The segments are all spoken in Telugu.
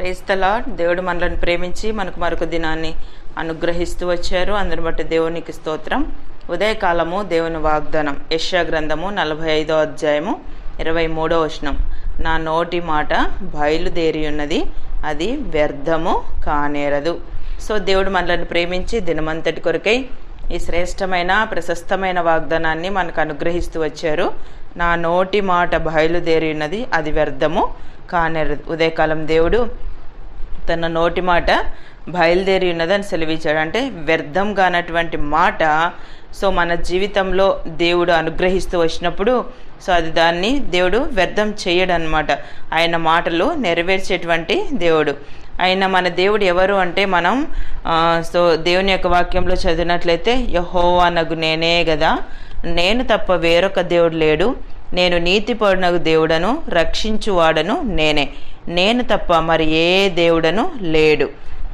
క్రైస్తలా దేవుడు మనల్ని ప్రేమించి మనకు మరొక దినాన్ని అనుగ్రహిస్తూ వచ్చారు. అందరిని బట్టి దేవునికి స్తోత్రం. ఉదయకాలము దేవుని వాగ్దానం. యశ్యా గ్రంథము నలభై ఐదో అధ్యాయము ఇరవై మూడో వచనం. నా నోటి మాట బయలుదేరి ఉన్నది అది వ్యర్థము కానేరదు. సో దేవుడు మనల్ని ప్రేమించి దినమంతటి కొరకై ఈ శ్రేష్టమైన ప్రశస్తమైన వాగ్దానాన్ని మనకు అనుగ్రహిస్తూ వచ్చారు. నా నోటి మాట బయలుదేరి ఉన్నది అది వ్యర్థము కానేరదు. ఉదయకాలం దేవుడు తన నోటి మాట బయలుదేరి ఉన్నదని సెలవిచ్చాడు. అంటే వ్యర్థం కానటువంటి మాట సో మన జీవితంలో దేవుడు అనుగ్రహిస్తూ వచ్చినప్పుడు సో అది దాన్ని దేవుడు వ్యర్థం చేయడు అనమాట ఆయన మాటలు నెరవేర్చేటువంటి దేవుడు. ఆయన మన దేవుడు ఎవరు అంటే మనం సో దేవుని యొక్క వాక్యంలో చదివినట్లయితే యహో అనగు నేనే కదా నేను తప్ప వేరొక దేవుడు లేడు. నేను నీతిపరునగు దేవుడను రక్షించువాడను నేనే. నేను తప్ప మరి ఏ దేవుడను లేడు.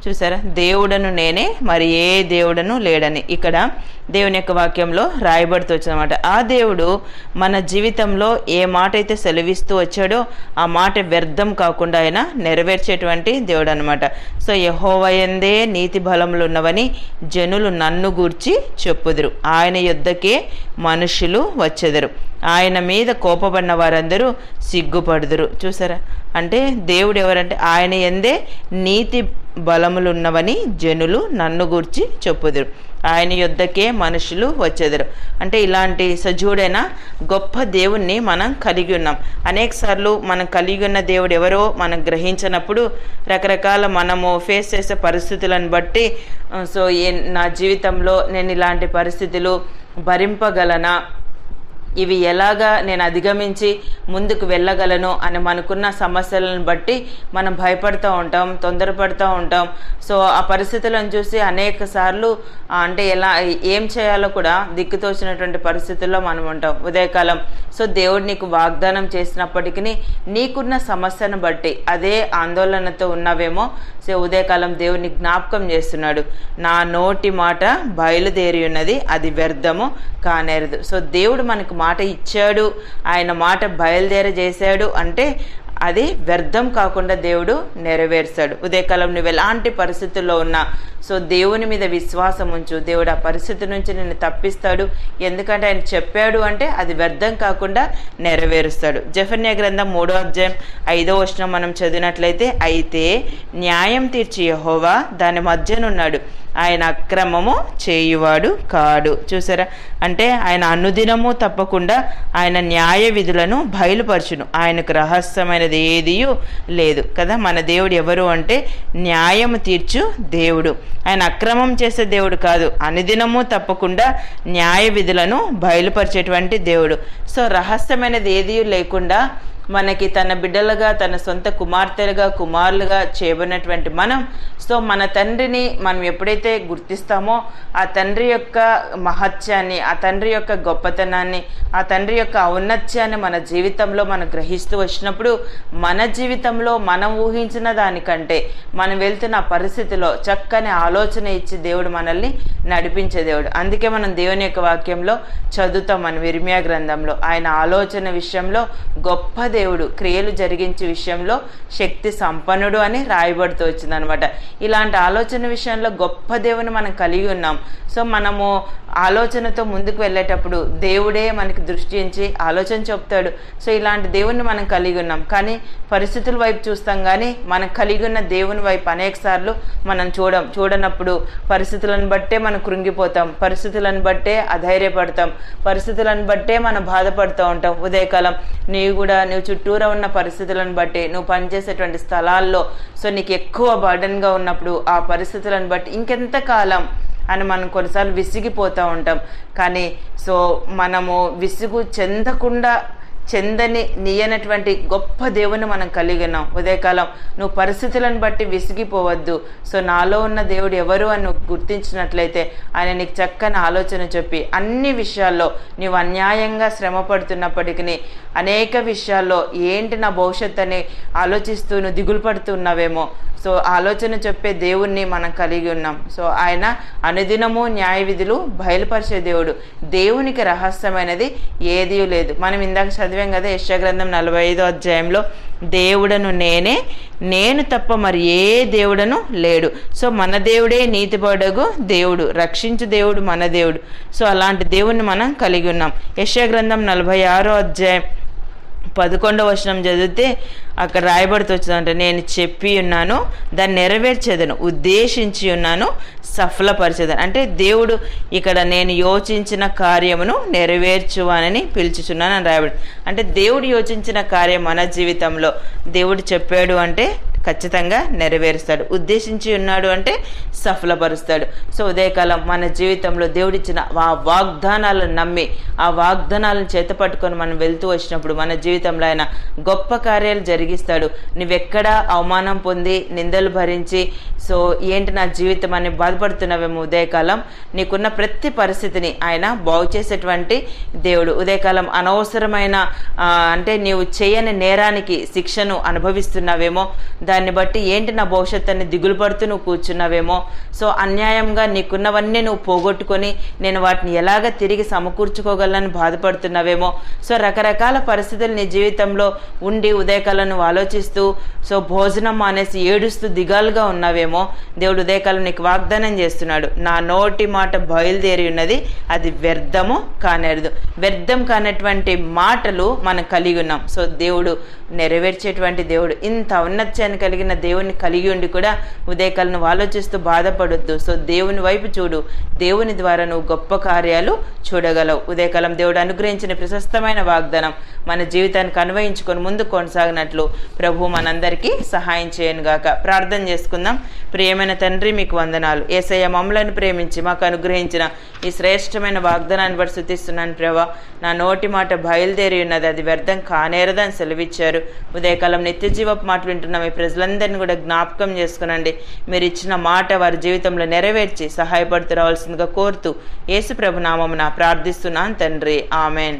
చూసారా? దేవుడను నేనే మరి ఏ దేవుడను లేడని. ఇక్కడ దేవుని యొక్క వాక్యంలో రాయబడుతూ వచ్చిందన్నమాట. ఆ దేవుడు మన జీవితంలో ఏ మాట అయితే సెలవిస్తూ వచ్చాడో ఆ మాట వ్యర్థం కాకుండా ఆయన నెరవేర్చేటువంటి దేవుడు అనమాట సో యహోవయందే నీతి బలములు ఉన్నవని జనులు నన్ను గూర్చి చెప్పుదురు. ఆయన యుద్ధకే మనుషులు వచ్చెదరు. ఆయన మీద కోపపడిన వారందరూ సిగ్గుపడుదురు. చూసారా? అంటే దేవుడు ఎవరంటే ఆయన ఎందే నీతి బలములున్నవని జనులు నన్ను గూర్చి చెప్పుదురు. ఆయన యుద్ధకే మనుషులు వచ్చేదరు. అంటే ఇలాంటి సజీవుడైన గొప్ప దేవుణ్ణి మనం కలిగి ఉన్నాం. అనేక సార్లు మనం కలిగి ఉన్న దేవుడు ఎవరో మనం గ్రహించినప్పుడు రకరకాల మనము ఫేస్ చేసే పరిస్థితులను బట్టి సో ఏ నా జీవితంలో నేను ఇలాంటి పరిస్థితులు భరింపగలనా? ఇవి ఎలాగా నేను అధిగమించి ముందుకు వెళ్ళగలను అని మనకున్న సమస్యలను బట్టి మనం భయపడుతూ ఉంటాం తొందరపడుతూ ఉంటాం. సో ఆ పరిస్థితులను చూసి అనేక సార్లు అంటే ఎలా ఏం చేయాలో కూడా దిక్కుతోచినటువంటి పరిస్థితుల్లో మనం ఉంటాం. ఉదయకాలం. సో దేవుడు నీకు వాగ్దానం చేసినప్పటికీ నీకున్న సమస్యను బట్టి అదే ఆందోళనతో ఉన్నావేమో సో ఉదయకాలం దేవుడిని జ్ఞాపకం చేస్తున్నాడు. నా నోటి మాట బయలుదేరి ఉన్నది అది వ్యర్థము కానేరదు. సో దేవుడు మనకు మాట ఇచ్చాడు. ఆయన మాట బయలుదేర చేశాడు అంటే అది వ్యర్థం కాకుండా దేవుడు నెరవేర్చాడు. ఉదయకాలం నువ్వు ఎలాంటి పరిస్థితుల్లో ఉన్నా సో దేవుని మీద విశ్వాసం ఉంచు. దేవుడు ఆ పరిస్థితి నుంచి నిన్ను తప్పిస్తాడు. ఎందుకంటే ఆయన చెప్పాడు అంటే అది వ్యర్థం కాకుండా నెరవేరుస్తాడు. జఫన్య గ్రంథం మూడో అధ్యాయం ఐదో వచనం మనం చదివినట్లయితే అయితే న్యాయం తీర్చి యహోవా దాని మధ్యనున్నాడు. ఆయన అక్రమము చేయువాడు కాడు. చూసారా? అంటే ఆయన అనుదినము తప్పకుండా ఆయన న్యాయ విధులను బయలుపరచును. ఆయనకు రహస్యమైనది ఏదియూ లేదు కదా? మన దేవుడు ఎవరు అంటే న్యాయము తీర్చు దేవుడు. ఆయన అక్రమం చేసే దేవుడు కాదు. అనుదినము తప్పకుండా న్యాయ విధులను బయలుపరిచేటువంటి దేవుడు. సో రహస్యమైనది ఏది లేకుండా మనకి తన బిడ్డలుగా తన సొంత కుమార్తెలుగా కుమారులుగా చేయబడినటువంటి మనం. సో మన తండ్రిని మనం ఎప్పుడైతే గుర్తిస్తామో ఆ తండ్రి యొక్క మహత్యాన్ని ఆ తండ్రి యొక్క గొప్పతనాన్ని ఆ తండ్రి యొక్క ఔన్నత్యాన్ని మన జీవితంలో మనం గ్రహిస్తూ వచ్చినప్పుడు మన జీవితంలో మనం ఊహించిన దానికంటే మనం వెళ్తున్న పరిస్థితిలో చక్కని ఆలోచన ఇచ్చి దేవుడు మనల్ని నడిపించే దేవుడు. అందుకే మనం దేవుని యొక్క వాక్యంలో చదువుతాం మన. విర్మియా గ్రంథంలో ఆయన ఆలోచన విషయంలో గొప్ప దేవుడు క్రియలు జరిగించే విషయంలో శక్తి సంపన్నుడు అని రాయబడుతూ వచ్చిందనమాట. ఇలాంటి ఆలోచన విషయంలో గొప్ప దేవుని మనం కలిగి ఉన్నాం. సో మనము ఆలోచనతో ముందుకు వెళ్ళేటప్పుడు దేవుడే మనకి దృష్టి ఉంచి ఆలోచన చెప్తాడు. సో ఇలాంటి దేవుణ్ణి మనం కలిగి ఉన్నాం. కానీ పరిస్థితుల వైపు చూస్తాం కానీ మనం కలిగి ఉన్న దేవుని వైపు అనేక సార్లు మనం చూడం చూడనప్పుడు పరిస్థితులను బట్టే మనం కృంగిపోతాం. పరిస్థితులను బట్టే అధైర్యపడతాం. పరిస్థితులను బట్టే మనం బాధపడుతూ ఉంటాం. ఉదయకాలం నీవు కూడా నువ్వు చుట్టూరా ఉన్న పరిస్థితులను బట్టి నువ్వు పనిచేసేటువంటి స్థలాల్లో సో నీకు ఎక్కువ బర్డన్గా ఉన్నప్పుడు ఆ పరిస్థితులను బట్టి ఇంకెంత కాలం అని మనం కొన్నిసార్లు విసిగిపోతూ ఉంటాం. కానీ సో మనము విసుగు చెందకుండా చెందని నీయనటువంటి గొప్ప దేవుని మనం కలిగి ఉన్నాం. ఉదయకాలం నువ్వు పరిస్థితులను బట్టి విసిగిపోవద్దు. సో నాలో ఉన్న దేవుడు ఎవరు అని నువ్వు గుర్తించినట్లయితే ఆయన నీకు చక్కని ఆలోచన చెప్పి అన్ని విషయాల్లో నువ్వు అన్యాయంగా శ్రమ పడుతున్నప్పటికీ అనేక విషయాల్లో ఏంటి నా భవిష్యత్ అని ఆలోచిస్తూ నువ్వు దిగులు పడుతున్నావేమో సో ఆలోచన చెప్పే దేవుణ్ణి మనం కలిగి ఉన్నాం. సో ఆయన అనుదినము న్యాయ విధులు బయలుపరిచే దేవుడు. దేవునికి రహస్యమైనది ఏదీ లేదు. మనం ఇందాక చదివి చదివాం కదా యెషయా నలభై ఐదో అధ్యాయంలో దేవుడను నేనే నేను తప్ప మరి ఏ దేవుడను లేడు. సో మన దేవుడే నీతిపడగు దేవుడు రక్షించు దేవుడు మన దేవుడు. సో అలాంటి దేవుణ్ణి మనం కలిగి ఉన్నాం. యెషయా గ్రంథం నలభై ఆరో అధ్యాయం. పదకొండవ వచనం చదివితే అక్కడ రాయబడుతూ వచ్చిందంట నేను చెప్పి ఉన్నాను దాన్ని నెరవేర్చేదను ఉద్దేశించి ఉన్నాను సఫలపరిచేదను. అంటే దేవుడు ఇక్కడ నేను యోచించిన కార్యమును నెరవేర్చువానని పిలుచుచున్నాను అని రాయబడి అంటే దేవుడు యోచించిన కార్యం మన జీవితంలో దేవుడు చెప్పాడు అంటే ఖచ్చితంగా నెరవేరుస్తాడు. ఉద్దేశించి ఉన్నాడు అంటే సఫలపరుస్తాడు. సో ఉదయకాలం మన జీవితంలో దేవుడిచ్చిన ఆ వాగ్దానాలను నమ్మి ఆ వాగ్దానాలను చేతపట్టుకొని మనం వెళ్తూ వచ్చినప్పుడు మన జీవితంలో ఆయన గొప్ప కార్యాలు జరిగిస్తాడు. నువ్వెక్కడా అవమానం పొంది నిందలు భరించి సో ఏంటి నా జీవితం అని బాధపడుతున్నావేమో ఉదయకాలం? నీకున్న ప్రతి పరిస్థితిని ఆయన బాగు చేసేటువంటి దేవుడు. ఉదయకాలం అనవసరమైన అంటే నీవు చేయని నేరానికి శిక్షను అనుభవిస్తున్నావేమో? దాని దాన్ని బట్టి ఏంటి నా భవిష్యత్తు అని దిగులు పడుతూ నువ్వు కూర్చున్నావేమో? సో అన్యాయంగా నీకున్నవన్నీ నువ్వు పోగొట్టుకొని నేను వాటిని ఎలాగ తిరిగి సమకూర్చుకోగలనని బాధపడుతున్నావేమో? సో రకరకాల పరిస్థితులు నీ జీవితంలో ఉండి ఉదయకాలం నువ్వు ఆలోచిస్తూ సో భోజనం మానేసి ఏడుస్తూ దిగాలుగా ఉన్నావేమో? దేవుడు ఉదయకాలం నీకు వాగ్దానం చేస్తున్నాడు. నా నోటి మాట బయలుదేరి ఉన్నది అది వ్యర్థము కానేరదు. వ్యర్థం కానటువంటి మాటలు మనం కలిగి ఉన్నాం. సో దేవుడు నెరవేర్చేటువంటి దేవుడు. ఇంత ఔన్నత్యాన్ని కలిగిన దేవుని కలిగి ఉండి కూడా ఉదయకాలం నువ్వు ఆలోచిస్తూ బాధపడొద్దు. సో దేవుని వైపు చూడు. దేవుని ద్వారా నువ్వు గొప్ప కార్యాలు చూడగలవు. ఉదయకాలం దేవుడు అనుగ్రహించిన ప్రశస్తమైన వాగ్దానం మన జీవితానికి అన్వయించుకొని ముందు కొనసాగినట్లు ప్రభు మనందరికీ సహాయం చేయను గాక. ప్రార్థన చేసుకుందాం. ప్రియమైన తండ్రి మీకు వందనాలు. ఏసయ్య మమ్మలను ప్రేమించి మాకు అనుగ్రహించిన ఈ శ్రేష్టమైన వాగ్దానాన్ని బట్టి శుతిస్తున్నాను ప్రభా. నా నోటి మాట బయలుదేరి ఉన్నది. అది వ్యర్థం కానేరదని సెలవిచ్చారు. ఉదయకాలం నిత్య జీవపు మాట వింటున్న. ఈ ప్రజలందరినీ కూడా జ్ఞాపకం చేసుకునండి. మీరు ఇచ్చిన మాట వారి జీవితంలో నెరవేర్చి సహాయపడుతూ రావాల్సిందిగా కోరుతూ యేసు ప్రభునామమున ప్రార్థిస్తున్నాను తండ్రి. ఆమెన్.